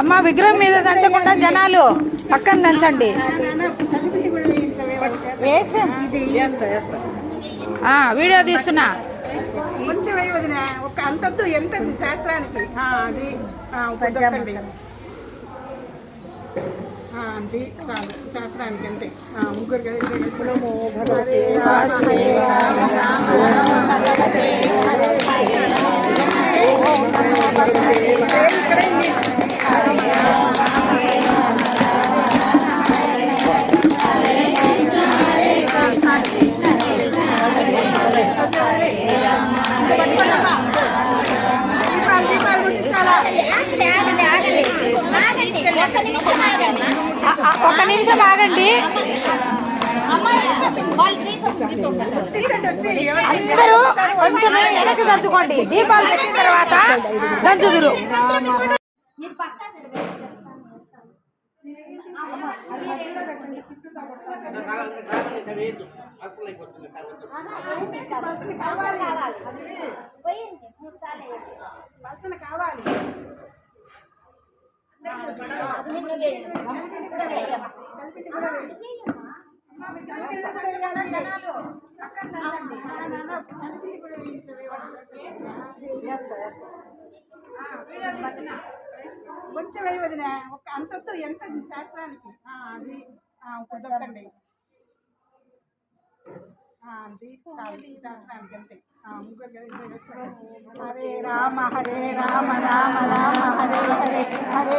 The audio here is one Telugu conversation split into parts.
అమ్మ విగ్రహం మీద దంచకుండా జనాలు పక్కన దంచండి ఆ, వీడియో తీస్తున్నా కొంచెం వేయి వదిన ఒక అంతద్దు ఎంత శాస్త్రానికి ఆ, అది శాస్త్రానికి అంతే ముగ్గురు కలిసి ఒక్క నిమిషం ఆగండి. అందరూ కొంచెం వెనక్కి దంచుకోండి దీపాలు పెట్టిన తర్వాత దంచుదురు అసలు పక్కన కావాలి కొంచెం వదిన ఒక ఎంత శాస్త్రానికి? అది ఆ, ఒక దొక్కండి ఆ, అది చాలు శాస్త్రానికి అంతే ఆ, ముగ్గురు కలిసి వేసుకోండి. హరే రామ హరే రామ రామ రామ హరే హరే హరే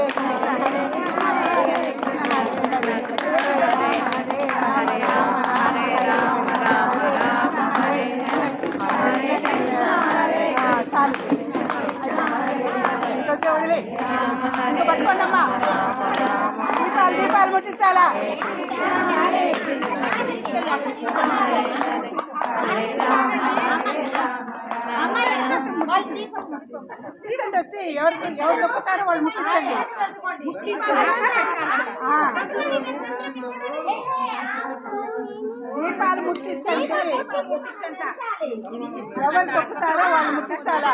కృష్ణ హరే కృష్ణ హరే కృష్ణ హరే హరే హరే హరే రామ హరే రామ రామ రామ హరే హరే హరే కృష్ణ హరే ఆ, చాలు ఇంకొక వదిలే ఇంకో పట్టుకోండి అమ్మా దీపాలు దీపాలు ముట్టించాలా తీసుకోండి వచ్చి. ఎవరికి ఎవరు నొక్కుతారో వాళ్ళు ముట్టించండి. దీపాలు ముట్టించండి. ఎవరు తొక్కుతారో వాళ్ళు ముట్టించాలా?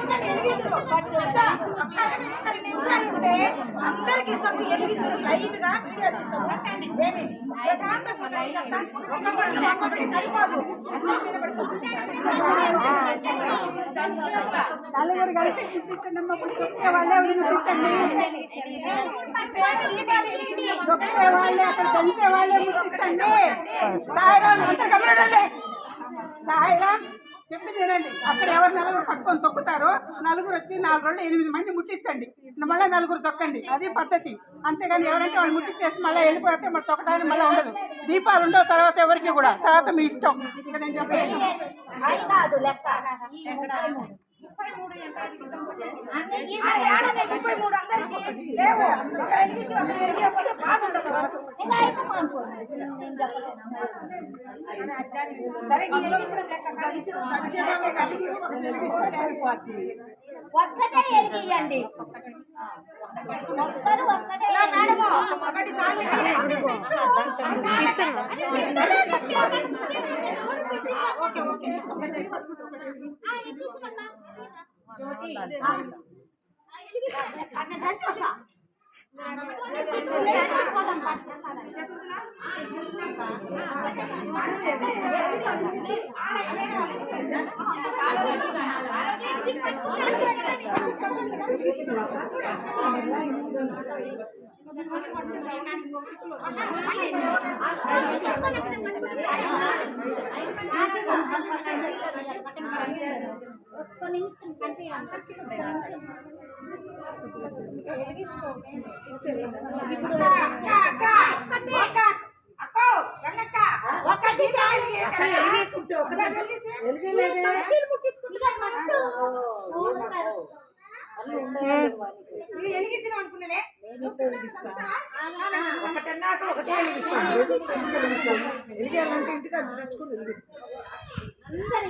ముట్టించండి అందరికి ఇస్తాము ఎనిమిది లైట్గా వీడియో తీస్తాము ఏమి ప్రశాంతంగా ఉండాలి చెప్తా. ఒక్కొక్కరికి ఒక్కొక్కటి సరిపోదు నలుగురు కలిసి తొక్కే వాళ్ళే వాళ్ళే అక్కడ దంచే వాళ్ళే సాయిరాం అంతా గమనండి సాయిరాం చెప్పి తినండి అక్కడ ఎవరు నలుగురు పట్టుకొని తొక్కుతారో నలుగురు వచ్చి నాలుగు రోజులు ఎనిమిది మంది ముట్టించండి. మళ్ళీ నలుగురు తొక్కండి. అది పద్ధతి. అంతేగాని ఎవరంటే వాళ్ళు ముట్టించేసి మళ్ళీ వెళ్ళిపోతే మరి తొక్కడానికి మళ్ళీ ఉండదు. దీపాలు ఉండవు తర్వాత ఎవరికి కూడా. తర్వాత మీ ఇష్టం. ఇక్కడ నేను చెప్పలేదు ముప్పై మూడు లేవు ఒక ఒక ఇంకా సరే ఒక్కటే ఎరిగియండి ఒక్కరు ఒక్కటే మేడము ఒకటి సార్లు ఓకే ఓకే అక్కడ దంచి వస్తా ఒక్క నిమిషం ఎలిగేకుంటే ఒకటే వెలిగించడం అనుకున్నలే ఒకటన్నాక ఒకటే వెలిగిస్తాను వెలిగేయాలంటే ఇంటికి అది తెచ్చుకుని వెలిగిస్తాను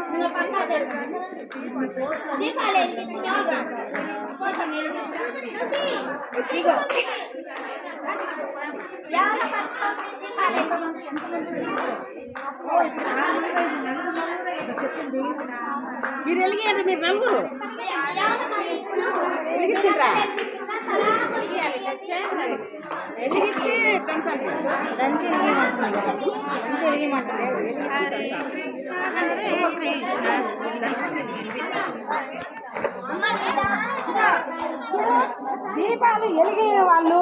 మీరు వెలిగేయండి మీరు నలుగురు ఎవరు మరి? వెలిగించరా తలా కొరికి. వెలిగించి దంచండి దంచి దీపాలు ఎలిగే వాళ్ళు